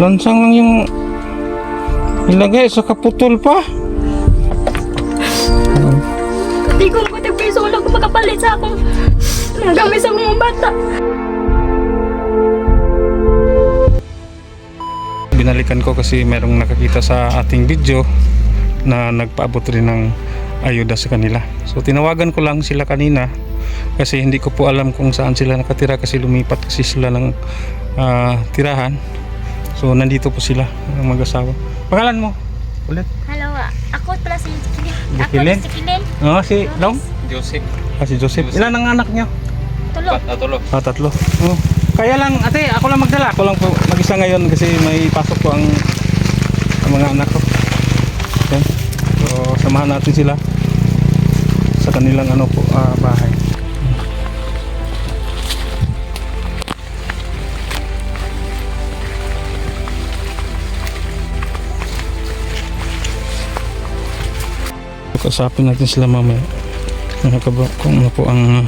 Lansang lang yung ilagay sa kaputol pa. Di ko ko piso lang kung makapalit sa akong mga gamit sa mga bata. Binalikan ko kasi merong nakakita sa ating video na nagpaabot rin ng ayuda sa kanila. So tinawagan ko lang sila kanina kasi hindi ko po alam kung saan sila nakatira kasi lumipat kasi sila ng ah, tirahan. So nandito po sila ang mag-asawa. Pangalan mo? Ulit. Hello, ah. ako pala si Kilin. Ako Kilin? si Kilin. Oh, si Long? Joseph. Ah, si Joseph. Ilan ang anak niyo? Tulo. Pat na tulo. Ah, tatlo. Oh. Kaya lang, ate, ako lang magdala. Ako lang po mag-isa ngayon kasi may pasok po ang, ang mga anak ko. Okay. So, samahan natin sila sa kanilang ano po, ah, bahay. Kasapin natin sila mamaya. Ano ka ba, kung ano po ang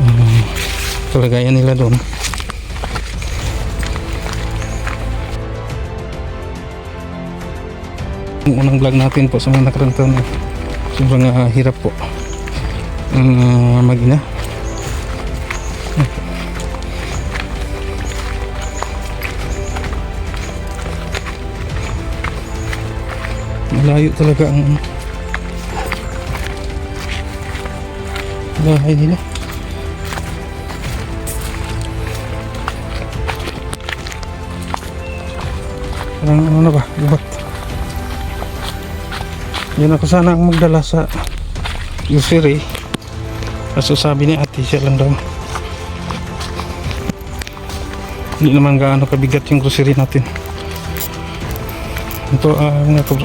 ah, kalagayan nila doon. Yung unang vlog natin po sa mga nakarang taon sobrang ah, hirap po ang uh, mag-ina. Malayo talaga ang bahay nila. Parang ano na ba? Gubat. Yan ako sana ang magdala sa grocery. Kaso sabi ni ate siya lang daw. Hindi naman gaano kabigat yung grocery natin. Ito ah mga kabro.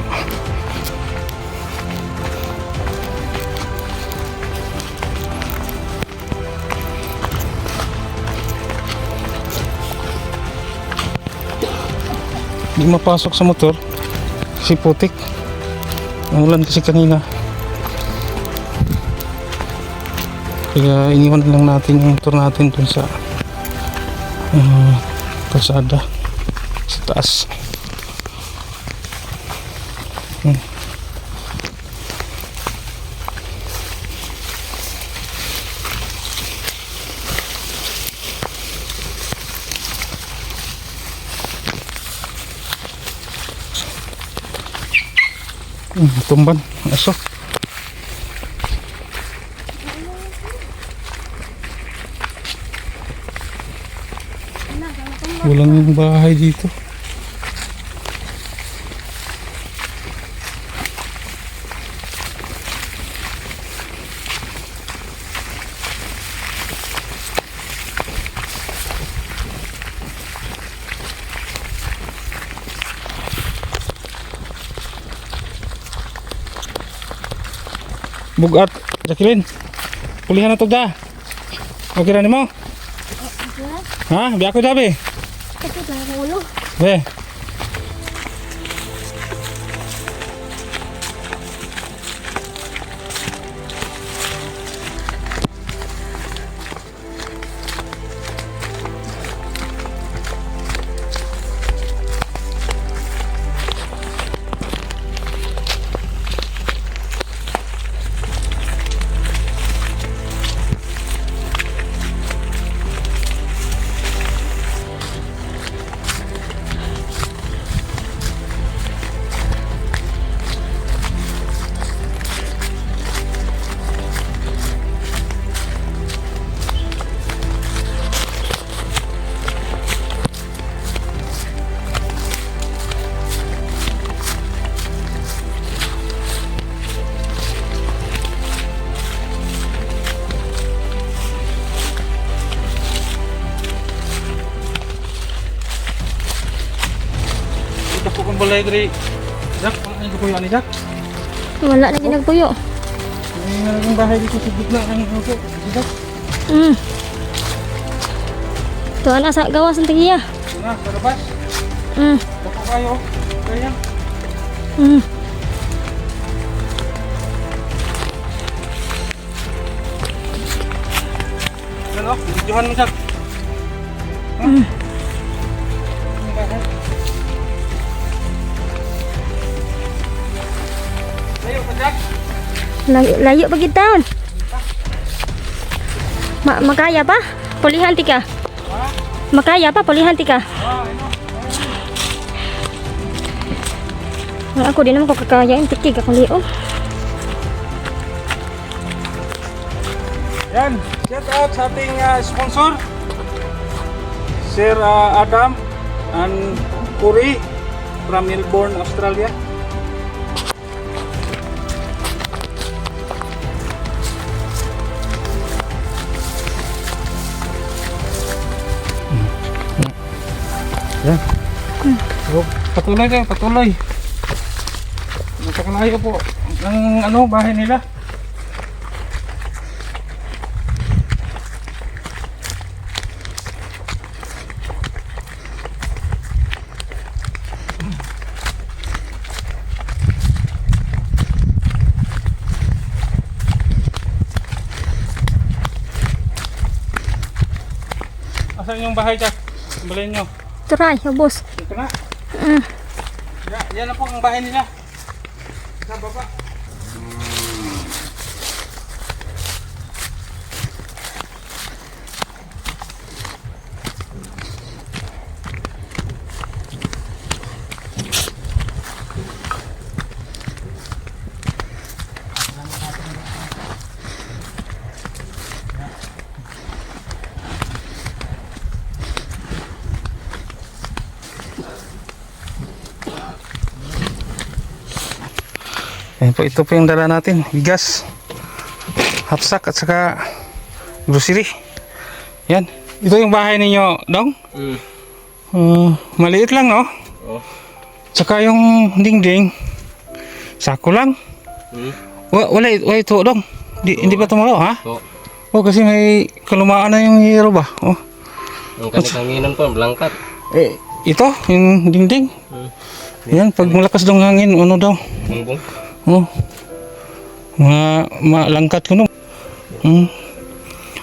Hindi mapasok sa motor kasi putik. Ang ulan kasi kanina. Kaya iniwan lang natin yung motor natin dun sa uh, kalsada sa taas. Hmm. Tumban, aso. Walang bahay dito. Bugat, Jacqueline. Pulihan na to da. Okay na mo? Ha? Biya ko dabi. Be. Balay diri. Jack, ano ko kuya ni Jack? Wala na ginagpuyo. May nang bahay dito sa gitna ng po. Jack, Mm. Ito na sa gawas ng tigiya. na, sa labas. Mm. Bako kayo. Kaya. Mm. Ano? Videohan mo Jack. Ha? Layo, layo pa kita. Ma makaya pa? Pulihan ti ka. Makaya pa, pulihan ti ka. Nga ako din naman ko kakayain, tikig akong liog. Yan, shout out sa ah, sponsor. Sir ah, Adam and Puri from Melbourne, Australia. Yan. So, patuloy kayo, patuloy. Napakalayo po ng ano, bahay nila. Asan yung bahay dyan? Balin nyo. Turay, ubos. Dito na. Mm. Ya- Yan na po ang bahay nila. Sa baba. Ayan po, ito po yung dala natin. Bigas, hapsak at saka grocery. Yan. Ito yung bahay ninyo, Dong? Mm. Uh, maliit lang, no? Oh. Tsaka yung dingding, sako lang. Mm. Wa, wala, wala ito, Dong. Di, Hindi pa tumalaw, ha? So, Oh, kasi may kalumaan na yung hero ba? Oh. ang kanikanginan po, blangkat. Eh, ito, yung dingding. Mm. Yan, pag malakas daw ang hangin, ano daw? Bumbong. Oh. Ma malangkat ko no. Hmm.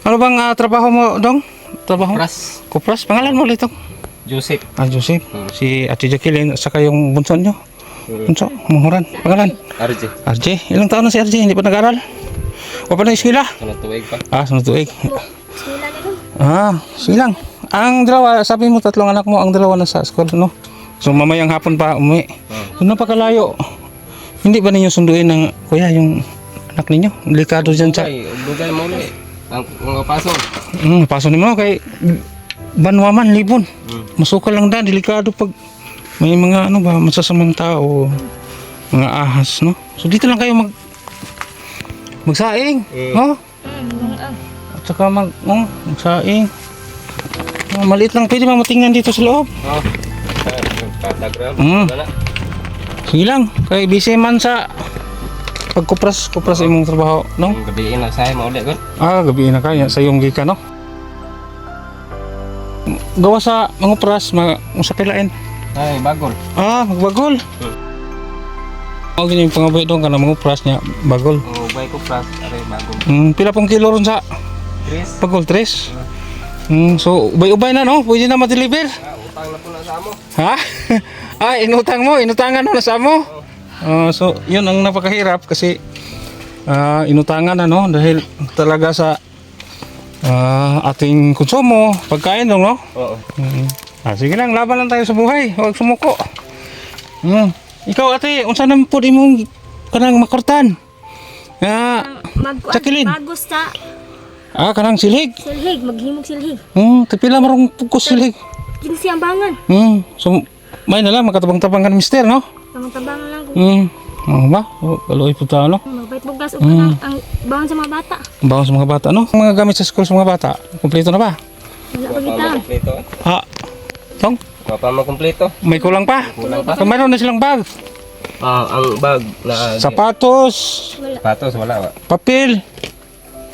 Ano bang ah, trabaho mo, Dong? Trabaho? Pras. Kupras. Pangalan mo ulit, Dong? Joseph. Ah, Joseph. Hmm. Si Ate Jacqueline, saka yung bunso nyo. Hmm. Bunso, Muhuran. Pangalan? RJ. RJ. Ilang taon na si RJ? Hindi pa nag-aral? O pa na eskwela? Ano tuwig pa? Ah, sunod tuig. Sila na dun. Ah, silang. Ang dalawa, sabi mo tatlong anak mo, ang dalawa na sa school, no? So mamayang hapon pa umuwi. So napakalayo. Hindi ba ninyo sunduin ng kuya yung anak ninyo? Delikado dyan sa... Dugay mo ulit. Ang mga paso. Hmm, paso ni mo kay Banwaman, Libon. Mm. Masukal lang daan, delikado pag may mga ano ba, masasamang tao, mga ahas, no? So dito lang kayo mag magsaing, Mm. no? At saka mag, oh, magsaing. Oh, maliit lang, pwede ba matingnan dito sa loob? Oh. Patagram. Mm. Wala. Sige lang, kay busy man sa pagkupras, kupras imong trabaho, no? Ang gabiin na sa'yo mo ulit. Ah, gabi na kaya sa iyong gika, no? Gawa sa mga pras, mga sa kilain. Ay, bagol. Ah, magbagol. Hmm. Ako ganyan yung pangabay doon ka na mga pras niya, bagol. Ang ubay ko pras. Aray, bagol. Hmm, pila pong kilo ron sa Chris. bagol, tres. Hmm, so, ubay-ubay na, no? Pwede na ma-deliver. Ah, utang na po na sa mo. Ha? ah, inutang mo, inutangan mo na sa mo. Ah, so, yun ang napakahirap kasi ah, inutangan na, no? Dahil talaga sa ah, ating konsumo, pagkain lang, no? Oo. Mm. Ah, sige lang, laban lang tayo sa buhay. Huwag sumuko. Mm. Ikaw ate, unsa naman po imong kanang makortan? Ah, Mag Jacqueline. Bagos sa ah kanang silig. silhig, maghimog silhig. Hmm, tapila marong pugkos silig. Kinsi ang bangan. Hmm, so may na lang makatabang-tabang kan mister, no? Tamang-tabangan lang ko. Hmm. Oh, ba? Oh, kaloy po tayo, no? Magbait bugas ug Mm. ang bangon sa mga bata. Ang bawang sa mga bata, no? Ang mga gamit sa school sa mga bata, kumpleto na ba? Wala pa kita. mo kumpleto. Ha? Tong, Wapa mo kumpleto. may kulang pa. Kulang pa. So, mayroon na silang bag. Ah, ang bag na Sapatos, Wala. patos wala. wa. papel,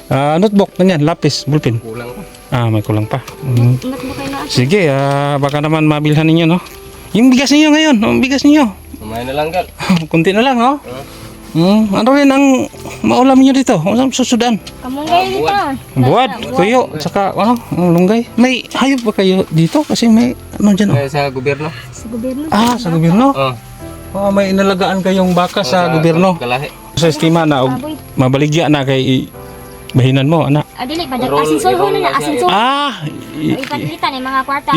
ah, notebook, ganyan, lapis, bulpin. Kulang pa. Ah, may kulang pa. Mm. Ingat mo kayo na ate. Sige, ah, baka naman mabilhan ninyo, no? Yung bigas ninyo ngayon, ang bigas ninyo. Kumain na lang gal. Kunti na lang, no? Ah. Hmm, ano rin ang maulam niyo dito? Ano ang susudan? Kamong kayo dito. Buwad, tuyo, saka ano, ang lunggay. May hayop ba kayo dito? Kasi may ano dyan, oh. Kaya sa gobyerno. Sa gobyerno. Ah, sa gobyerno? Oh. Oh, may inalagaan kayong baka sa gobyerno. Kalahi. Sa estima na og mabaligya na kay bahinan mo ana. Ah, dili ba? Asin sulho na na. Asin sulho. Ah, i- i- Ipatilitan eh, mga kwarta.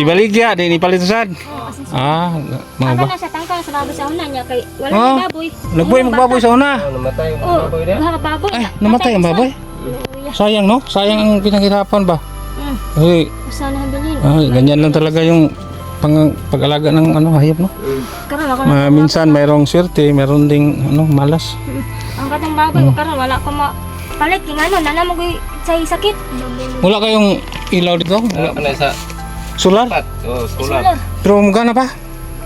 ipalitusad. Oo, asin sulho. Ah, mga ba? na siya, tangka na sa baboy sa una niya. Kay wala Ah, na baboy. Nagbuhay magbaboy bata. sa una. Oh, namatay yung Oo, baboy na. mga baboy. Ay, namatay ang baboy. Luya. Sayang no? Sayang ang pinaghirapan ba? Hmm. Ay, Usa na habilin. ay ganyan lang talaga yung pang pag-alaga ng ano hayop no. Karon ako Ma, minsan mayroong swerte, mayroon ding ano malas. Ang katong baboy ko karon wala ko ma palit king ano nana mo koy sa sakit. Wala kayong ilaw dito? Ano Wala. ka na sa Solar? Oh, Sulo. sulat. Pero magana pa?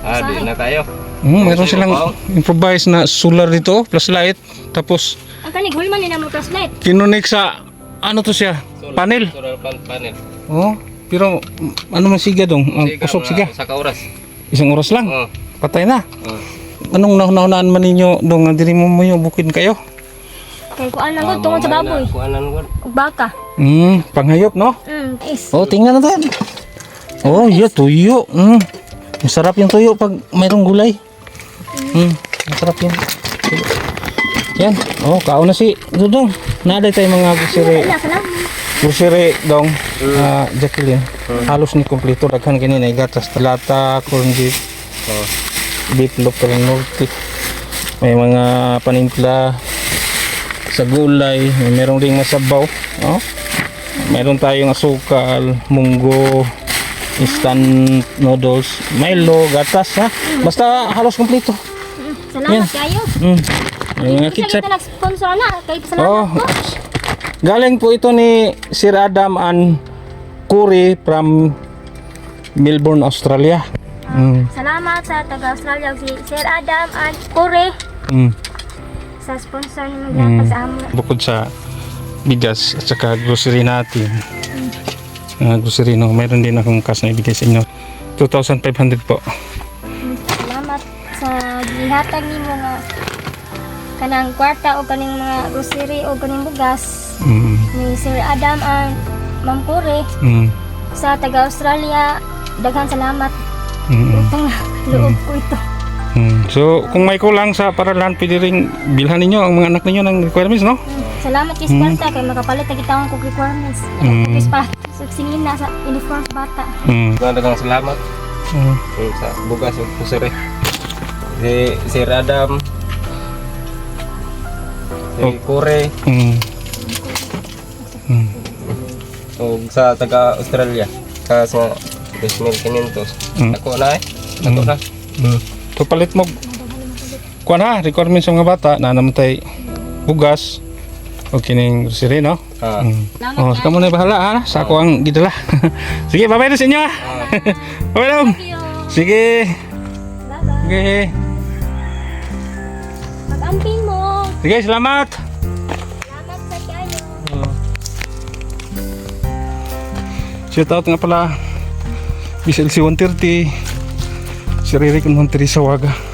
Ah, di na tayo. Hmm, mayroon silang improvise na solar dito, plus light. Tapos Ang kanig hulman ni namo flashlight. kinunik sa ano to siya? Solar- Panel. Solar pan panel. Oh, pero mm, ano man siga dong? Ang Siga, kusog siga. Sa kauras. Isang oras lang. Oh. Patay na. Oh. Anong naunaan man ninyo dong diri mo mo yung bukid kayo? Kay kuan lang gud tungod sa baboy. Kuanan ko. Ug baka. Hmm, panghayop no? Mm, is. Oh, tingnan natin. Oh, yeah, tuyo. Mm. Masarap yung tuyo pag mayroong gulay. Mm. Masarap yung tuyo. Yan. Oh, kaon na si Dudong. Naday tayo mga grocery. Grocery dong. Ah, Jacqueline. Halos ni kompleto. Daghan kini na gatas talata, corn beef, Oh. beef loaf. May mga panimpla sa gulay. May merong ring masabaw. Oh. Meron tayong asukal, munggo, instant noodles, Milo, gatas ha. Basta halos kompleto. Salamat kayo. Mm. Ketchup. kita nag-sponsor na salamat Oh. po. Galing po ito ni Sir Adam and Curry from Melbourne, Australia. Mm. Salamat sa taga Australia si Sir Adam and Kore Mm. Sa sponsor ni maglatag sa amo. Bukod sa bigas at saka grocery natin. Uh, grocery no, mayroon din akong cash na ibigay sa inyo. 2,500 po. Salamat sa gihatag nimo nga kanang kwarta o kaning mga grocery o kaning bugas Mm. ni Sir Adam and Ma'am Mm. sa taga Australia. Daghang salamat. Mm. Utang loob ko ito. Mm. So, kung may kulang sa paralan, pwede rin bilhan ninyo ang mga anak ninyo ng requirements, no? Mm. Salamat kay Sparta kay makapalit na kita kong requirements. Mm. Kay Sparta. So, singin na sa uniform sa bata. Mm. Dagang salamat Mm. mm, sa bugas ug pusere. Si Sir Adam. Si Oh. Kore Mm. Mm. ug sa taga Australia. Sa 2,500. Mm. Ako na eh. Ako na. Mm. So, palit mo, kuha na, requirements ng mga bata na namatay bugas o kining grocery, no? Ah. Mm. Oh, kamu na bahala ha. Sa ako ang gidala. Sige, babay na sa inyo. ha. you. Sige. Bye-bye. Sige. Mag-amping mo. Sige, salamat. Salamat sa kayo. Shout out nga pala. BSLC 130. Si Ririk Waga.